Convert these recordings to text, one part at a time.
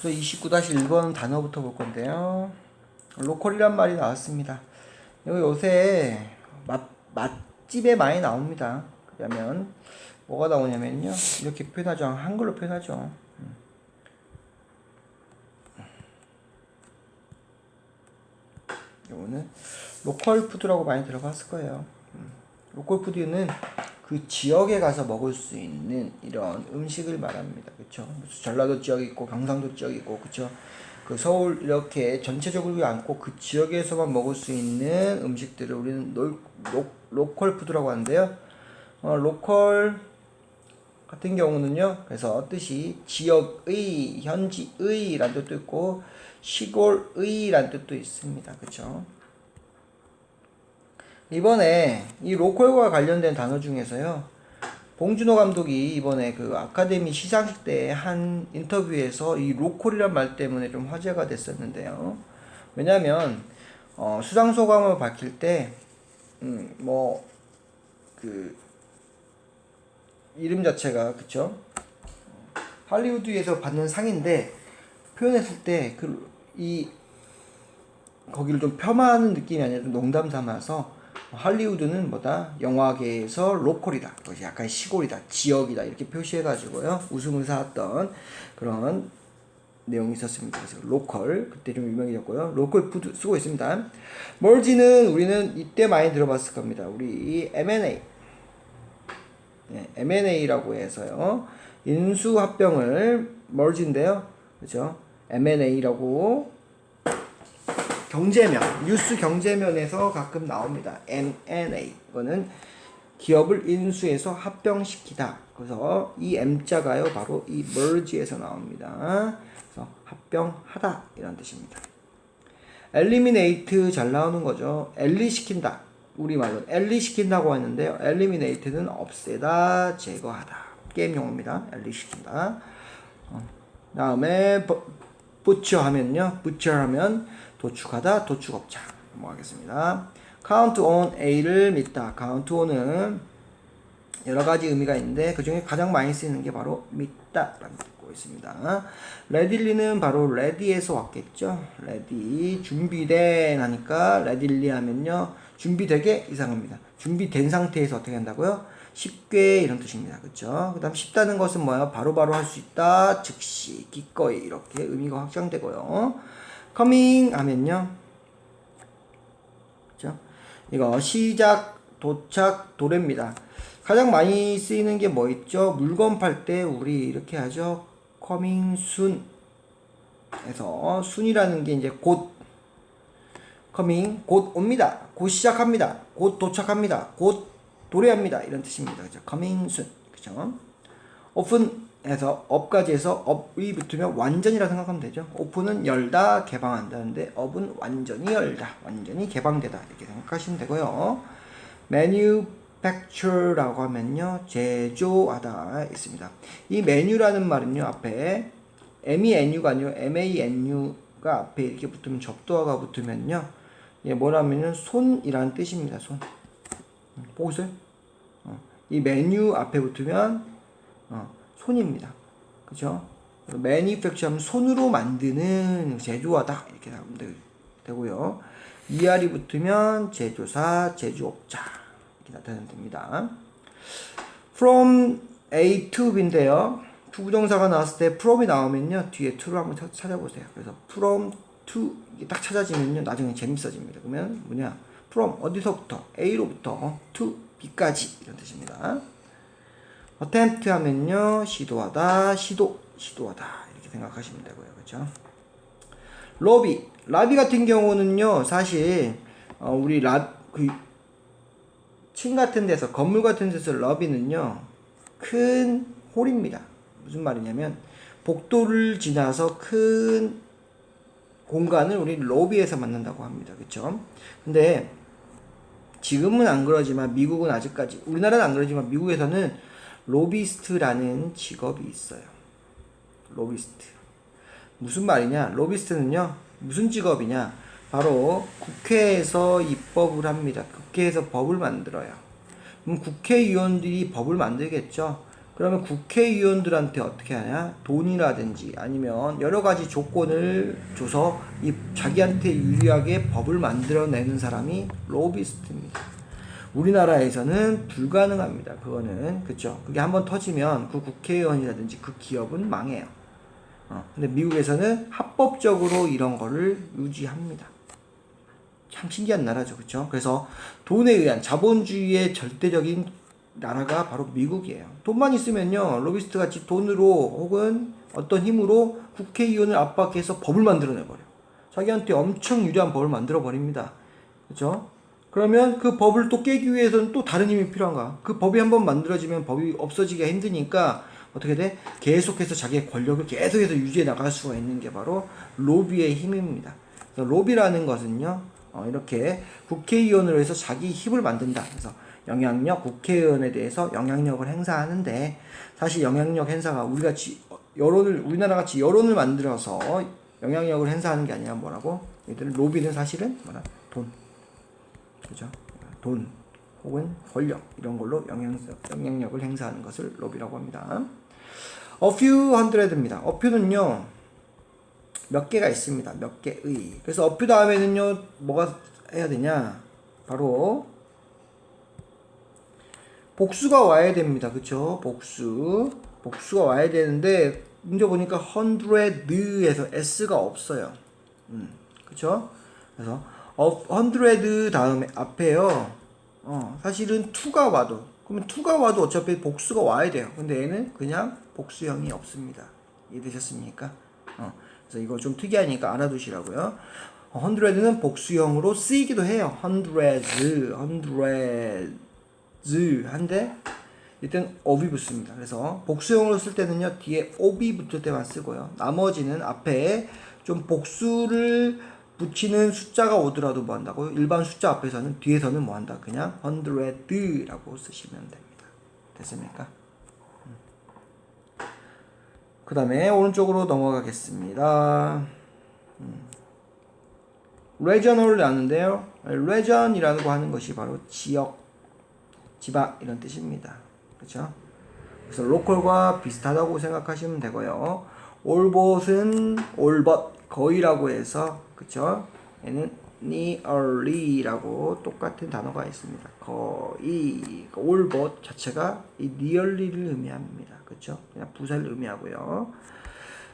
그래서 29-1번 단어부터 볼 건데요. 로컬이란 말이 나왔습니다. 이거 요새 맛, 맛집에 많이 나옵니다. 그러면 뭐가 나오냐면요. 이렇게 표현하죠. 한글로 표현하죠. 음. 요거는 로컬 푸드라고 많이 들어봤을 거예요. 음. 로컬 푸드는 그 지역에 가서 먹을 수 있는 이런 음식을 말합니다. 그렇죠? 전라도 지역 있고 경상도 지역 있고 그렇죠? 그 서울 이렇게 전체적으로 않고 그 지역에서만 먹을 수 있는 음식들을 우리는 로, 로, 로컬 푸드라고 하는데요. 어, 로컬 같은 경우는요. 그래서 뜻이 지역의, 현지의라는 뜻도 있고 시골의라는 뜻도 있습니다. 그렇죠? 이번에 이 로컬과 관련된 단어 중에서요. 봉준호 감독이 이번에 그 아카데미 시상식 때 한 인터뷰에서 이 로컬이란 말 때문에 좀 화제가 됐었는데요. 왜냐면 어, 수상 소감을 밝힐 때, 음, 뭐, 그, 이름 자체가, 그쵸? 할리우드에서 받는 상인데, 표현했을 때, 그, 이, 거기를 좀 폄하하는 느낌이 아니라 좀 농담 삼아서, 할리우드는 뭐다? 영화계에서 로컬이다. 약간 시골이다. 지역이다. 이렇게 표시해가지고요. 웃음을 사왔던 그런 내용이 있었습니다. 그래서 로컬. 그때 좀 유명해졌고요. 로컬 푸드 쓰고 있습니다. 멀지는 우리는 이때 많이 들어봤을 겁니다. 우리 M&A. 네, M&A라고 해서요. 인수합병을 멀지인데요. 그죠? M&A라고 경제면, 뉴스 경제면에서 가끔 나옵니다. M&A. 이거는 기업을 인수해서 합병시키다. 그래서 이 M자가요, 바로 이 merge에서 나옵니다. 그래서 합병하다. 이런 뜻입니다. eliminate 잘 나오는 거죠. 엘리시킨다. 우리말로 엘리시킨다고 했는데요. eliminate는 없애다, 제거하다. 게임 용어입니다. 엘리시킨다. 어, 다음에 butcher 하면요. butcher 하면 도축하다, 도축업자. 넘어가겠습니다. count on A를 믿다. count on은 여러 가지 의미가 있는데 그 중에 가장 많이 쓰이는 게 바로 믿다라는 뜻고 있습니다. ready는 바로 ready에서 왔겠죠. ready 준비된 하니까 readily 하면요 준비되게 이상합니다. 준비된 상태에서 어떻게 한다고요? 쉽게 이런 뜻입니다. 그렇죠? 그 다음 쉽다는 것은 뭐야? 바로바로 할 수 있다. 즉시 기꺼이 이렇게 의미가 확장되고요. coming 하면요. 그죠? 이거 시작, 도착, 도래입니다. 가장 많이 쓰이는 게 뭐 있죠? 물건 팔 때 우리 이렇게 하죠. coming soon. 에서 순이라는 게 이제 곧 coming 곧 옵니다. 곧 시작합니다. 곧 도착합니다. 곧 도래합니다. 이런 뜻입니다. 그죠? coming soon. 그죠? open 해서 업까지 해서 업이 붙으면 완전이라 생각하면 되죠. 오픈은 열다, 개방한다는데 업은 완전히 열다, 완전히 개방되다 이렇게 생각하시면 되고요. manufacture라고 하면요 제조하다 있습니다. 이 메뉴라는 말은요 앞에 MENU가 아니고 MANU가 앞에 이렇게 붙으면 접두어가 붙으면요 예, 뭐라면은 손이라는 뜻입니다. 손 보고 있어요? 어. 이 메뉴 앞에 붙으면 어, 손입니다. 그죠? manufacture 하면 손으로 만드는 제조하다 이렇게 하면 되고요. ER이 붙으면 제조사, 제조업자 이렇게 나타내면 됩니다. from A to B인데요. 투부정사가 나왔을 때 from이 나오면요. 뒤에 to를 한번 찾아보세요. 그래서 from to 이게 딱 찾아지면요. 나중에 재밌어집니다. 그러면 뭐냐? From 어디서부터? A로부터 to B까지 이런 뜻입니다. attempt 하면요 시도하다 시도 시도하다 이렇게 생각하시면 되고요. 그렇죠? 로비 라비 같은 경우는요 사실 어, 우리 라그층 같은 데서 건물 같은 데서 러비는요 큰 홀입니다. 무슨 말이냐면 복도를 지나서 큰 공간을 우리 로비에서 만든다고 합니다. 그렇죠? 근데 지금은 안 그러지만 미국은 아직까지 우리나라는 안 그러지만 미국에서는 로비스트라는 직업이 있어요. 로비스트. 무슨 말이냐? 로비스트는요, 무슨 직업이냐? 바로 국회에서 입법을 합니다. 국회에서 법을 만들어요. 그럼 국회의원들이 법을 만들겠죠? 그러면 국회의원들한테 어떻게 하냐? 돈이라든지 아니면 여러 가지 조건을 줘서 이 자기한테 유리하게 법을 만들어내는 사람이 로비스트입니다. 우리나라에서는 불가능합니다. 그거는 그죠? 그게 한번 터지면 그 국회의원이라든지 그 기업은 망해요. 어, 근데 미국에서는 합법적으로 이런 거를 유지합니다. 참 신기한 나라죠, 그렇죠? 그래서 돈에 의한 자본주의의 절대적인 나라가 바로 미국이에요. 돈만 있으면요, 로비스트 같이 돈으로 혹은 어떤 힘으로 국회의원을 압박해서 법을 만들어내 버려. 자기한테 엄청 유리한 법을 만들어 버립니다. 그렇죠? 그러면 그 법을 또 깨기 위해서는 또 다른 힘이 필요한가? 그 법이 한번 만들어지면 법이 없어지기가 힘드니까 어떻게 돼? 계속해서 자기의 권력을 계속해서 유지해 나갈 수가 있는 게 바로 로비의 힘입니다. 로비라는 것은요, 어, 이렇게 국회의원으로 해서 자기 힘을 만든다. 그래서 영향력, 국회의원에 대해서 영향력을 행사하는데 사실 영향력 행사가 우리가 지, 여론을 우리나라 같이 여론을 만들어서 영향력을 행사하는 게 아니라 뭐라고? 얘들은 로비는 사실은 뭐라 돈, 그죠? 돈 혹은 권력 이런 걸로 영향 영향력을 행사하는 것을 로비라고 합니다. A few hundred입니다. a few는요 몇 개가 있습니다. 몇 개의. 그래서 a few 다음에는요 뭐가 해야 되냐? 바로 복수가 와야 됩니다. 그쵸? 복수. 복수가 와야 되는데, 문제 보니까 hundred에서 s가 없어요. 음, 그쵸? 그래서, hundred 다음에 앞에요. 어, 사실은 to가 와도, 그러면 to가 와도 어차피 복수가 와야 돼요. 근데 얘는 그냥 복수형이 없습니다. 이해되셨습니까? 어, 그래서 이거 좀 특이하니까 알아두시라고요. 어, hundred는 복수형으로 쓰이기도 해요. hundreds, hundred. 즈 한데 일단 ob이 붙습니다. 그래서 복수형으로 쓸 때는요 뒤에 ob이 붙을 때만 쓰고요. 나머지는 앞에 좀 복수를 붙이는 숫자가 오더라도 뭐 한다고요? 일반 숫자 앞에서는 뒤에서는 뭐 한다? 그냥 hundred라고 쓰시면 됩니다. 됐습니까? 그 다음에 오른쪽으로 넘어가겠습니다. regional을 아는데요. region이라고 하는 것이 바로 지역 지방 이런 뜻입니다. 그렇죠? 그래서 로컬과 비슷하다고 생각하시면 되고요. 올봇은 올벗 거의라고 해서 그렇죠? 얘는 nearly라고 똑같은 단어가 있습니다. 거의 올벗 자체가 이 nearly를 의미합니다. 그렇죠? 그냥 부사를 의미하고요.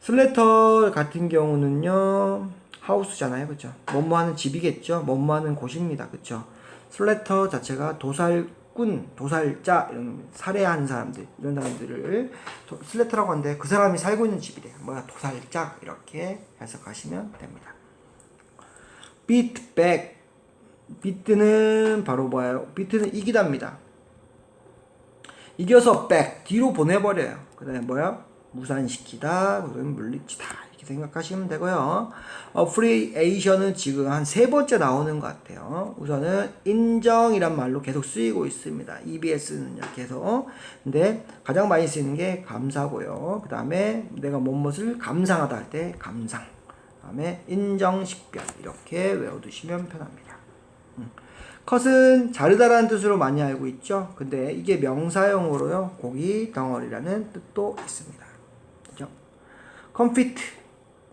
슬래터 같은 경우는요. 하우스잖아요. 그렇죠? 뭐뭐 하는 집이겠죠? 뭐뭐 하는 곳입니다. 그렇죠? 슬래터 자체가 도살 꾼, 도살자, 이런 살해한 사람들, 이런 사람들을 슬래터라고 하는데 그 사람이 살고 있는 집이래. 뭐야, 도살자, 이렇게 해석하시면 됩니다. back. beat는 바로 뭐예요? beat는 이기다입니다. 이겨서 back, 뒤로 보내버려요. 그 다음에 뭐야? 무산시키다, 그러면 물리치다. 이렇게 생각하시면 되고요. 어 프리에이션은 지금 한 세 번째 나오는 것 같아요. 우선은 인정이란 말로 계속 쓰이고 있습니다. EBS는요, 계속. 근데 가장 많이 쓰이는 게 감사고요. 그 다음에 내가 무엇을 감상하다 할 때 감상. 그 다음에 인정식별. 이렇게 외워두시면 편합니다. 음. 컷은 자르다라는 뜻으로 많이 알고 있죠. 근데 이게 명사형으로요, 고기 덩어리라는 뜻도 있습니다. 그죠? 컴피트,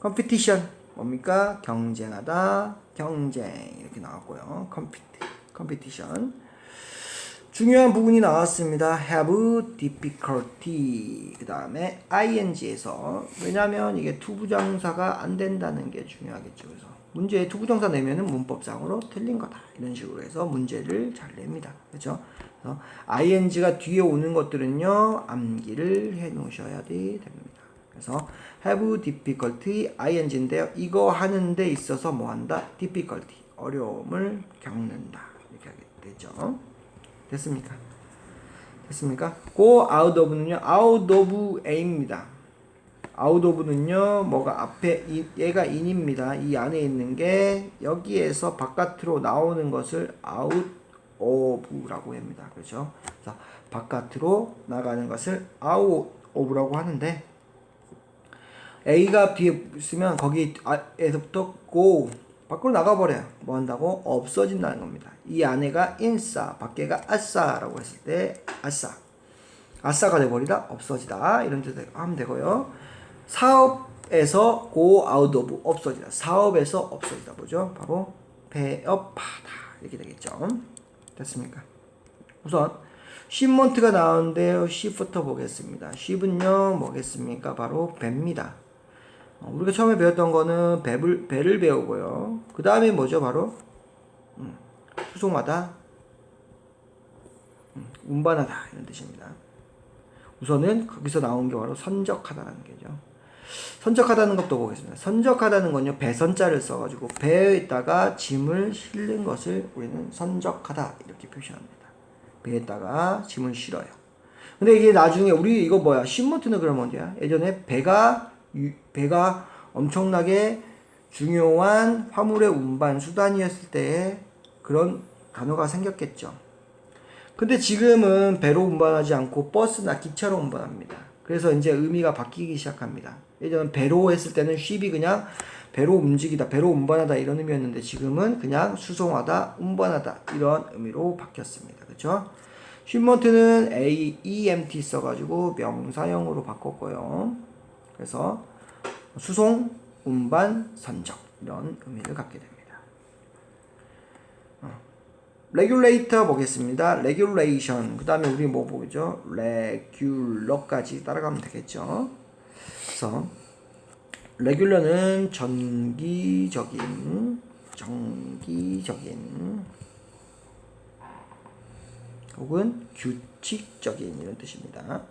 컴피티션 뭡니까? 경쟁하다, 경쟁 이렇게 나왔고요. 컴피트, 컴피티션. 중요한 부분이 나왔습니다. have difficulty 그 다음에 ing에서 왜냐하면 이게 투부정사가 안 된다는 게 중요하겠죠. 그래서 문제에 투부정사 내면은 문법상으로 틀린 거다 이런 식으로 해서 문제를 잘 냅니다. 그렇죠? 그래서 ing가 뒤에 오는 것들은요 암기를 해 놓으셔야 됩니다. 그래서 have difficulty ing인데요. 이거 하는 데 있어서 뭐 한다? difficulty 어려움을 겪는다 이렇게 하게 되죠. 됐습니까? 됐습니까? go out of는요. out of a입니다. out of는요. 뭐가 앞에 이, 얘가 in입니다. 이 안에 있는 게 여기에서 바깥으로 나오는 것을 out of라고 합니다. 그렇죠? 바깥으로 나가는 것을 out of라고 하는데 A가 뒤에 있으면 거기에서부터 go 밖으로 나가버려요. 뭐 한다고? 없어진다는 겁니다. 이 안에가 인싸, 밖에가 아싸라고 했을 때 아싸. 아싸가 돼버리다, 없어지다 이런 뜻 하면 되고요. 사업에서 go out of 없어지다. 사업에서 없어지다 뭐죠? 바로 폐업하다 이렇게 되겠죠. 됐습니까? 우선 쉽먼트가 나오는데요. 쉽부터 보겠습니다. 쉽은요 뭐겠습니까? 바로 배입니다. 어, 우리가 처음에 배웠던 거는 배를, 배를 배우고요. 그 다음에 뭐죠? 바로 음, 수송하다, 음, 운반하다 이런 뜻입니다. 우선은 거기서 나온 게 바로 선적하다라는 게죠. 선적하다는 것도 보겠습니다. 선적하다는 건요 배선자를 써가지고 배에다가 짐을 실는 것을 우리는 선적하다 이렇게 표시합니다. 배에다가 짐을 실어요. 근데 이게 나중에 우리 이거 뭐야 신모트는 그러면 어디야? 예전에 배가 유- 배가 엄청나게 중요한 화물의 운반 수단이었을 때에 그런 단어가 생겼겠죠. 근데 지금은 배로 운반하지 않고 버스나 기차로 운반합니다. 그래서 이제 의미가 바뀌기 시작합니다. 예전엔 배로 했을 때는 쉽이 그냥 배로 움직이다, 배로 운반하다 이런 의미였는데 지금은 그냥 수송하다, 운반하다 이런 의미로 바뀌었습니다. 그렇죠? 슈먼트는 A, EMT 써가지고 명사형으로 바꿨고요. 그래서 수송, 운반, 선적 이런 의미를 갖게 됩니다. 레귤레이터 보겠습니다. 레귤레이션 그 다음에 우리 뭐 보죠? 레귤러까지 따라가면 되겠죠. 그래서 레귤러는 전기적인 정기적인 혹은 규칙적인 이런 뜻입니다.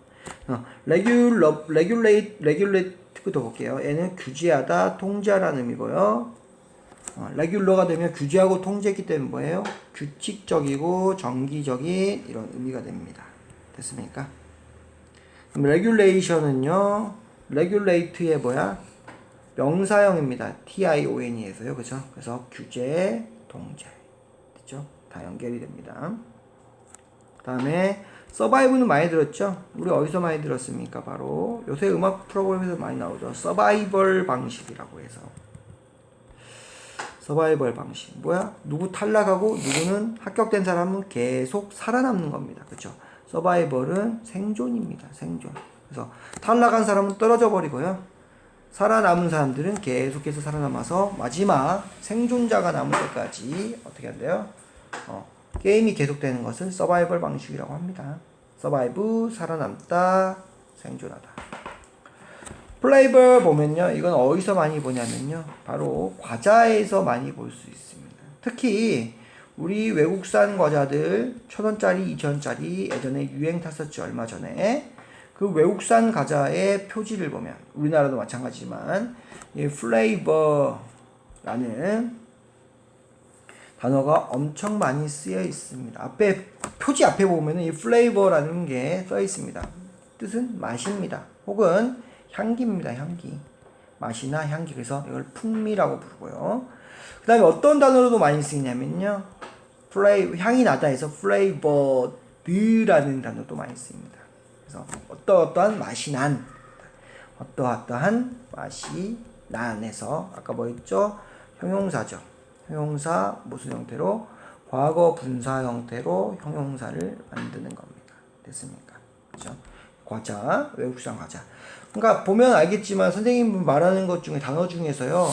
어, 레귤러 레귤레이 레귤레이트도 볼게요. 얘는 규제하다, 통제하라는 의미고요. 어, 레귤러가 되면 규제하고 통제했기 때문에 뭐예요? 규칙적이고 정기적인 이런 의미가 됩니다. 됐습니까? 그럼 레귤레이션은요. 레귤레이트의 뭐야? 명사형입니다. T-I-O-N에서요. 그죠? 그래서 규제, 통제. 됐죠? 다 연결이 됩니다. 다음에 서바이브는 많이 들었죠? 우리 어디서 많이 들었습니까? 바로 요새 음악 프로그램에서 많이 나오죠. 서바이벌 방식이라고 해서. 서바이벌 방식. 뭐야? 누구 탈락하고 누구는 합격된 사람은 계속 살아남는 겁니다. 그렇죠? 서바이벌은 생존입니다. 생존. 그래서 탈락한 사람은 떨어져 버리고요. 살아남은 사람들은 계속해서 살아남아서 마지막 생존자가 남을 때까지 어떻게 한대요? 어, 게임이 계속되는 것을 서바이벌 방식이라고 합니다. 서바이브 살아남다 생존하다. 플레이벌 보면요. 이건 어디서 많이 보냐면요. 바로 과자에서 많이 볼 수 있습니다. 특히 우리 외국산 과자들 천원짜리, 이천원짜리 예전에 유행 탔었죠. 얼마 전에. 그 외국산 과자의 표지를 보면 우리나라도 마찬가지지만 이 플레이버라는 단어가 엄청 많이 쓰여 있습니다. 앞에 표지 앞에 보면은 이 플레이버라는 게 써 있습니다. 뜻은 맛입니다. 혹은 향기입니다. 향기. 맛이나 향기. 그래서 이걸 풍미라고 부르고요. 그 다음에 어떤 단어로도 많이 쓰이냐면요. 플레이, 향이 나다 해서 플레이버드라는 단어도 많이 쓰입니다. 그래서 어떠어떠한 맛이 난, 어떠어떠한 맛이 난에서 아까 뭐 했죠? 형용사죠. 형용사 무슨 형태로? 과거 분사 형태로 형용사를 만드는 겁니다. 됐습니까? 그죠? 과자, 외국산 과자. 그러니까 보면 알겠지만 선생님 말하는 것 중에 단어 중에서요.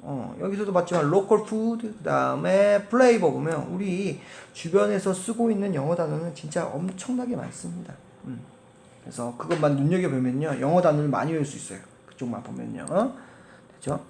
어, 여기서도 봤지만 로컬 푸드 그다음에 플레이버 보면 우리 주변에서 쓰고 있는 영어 단어는 진짜 엄청나게 많습니다. 음. 그래서 그것만 눈여겨 보면요. 영어 단어를 많이 외울 수 있어요. 그쪽만 보면요. 됐죠?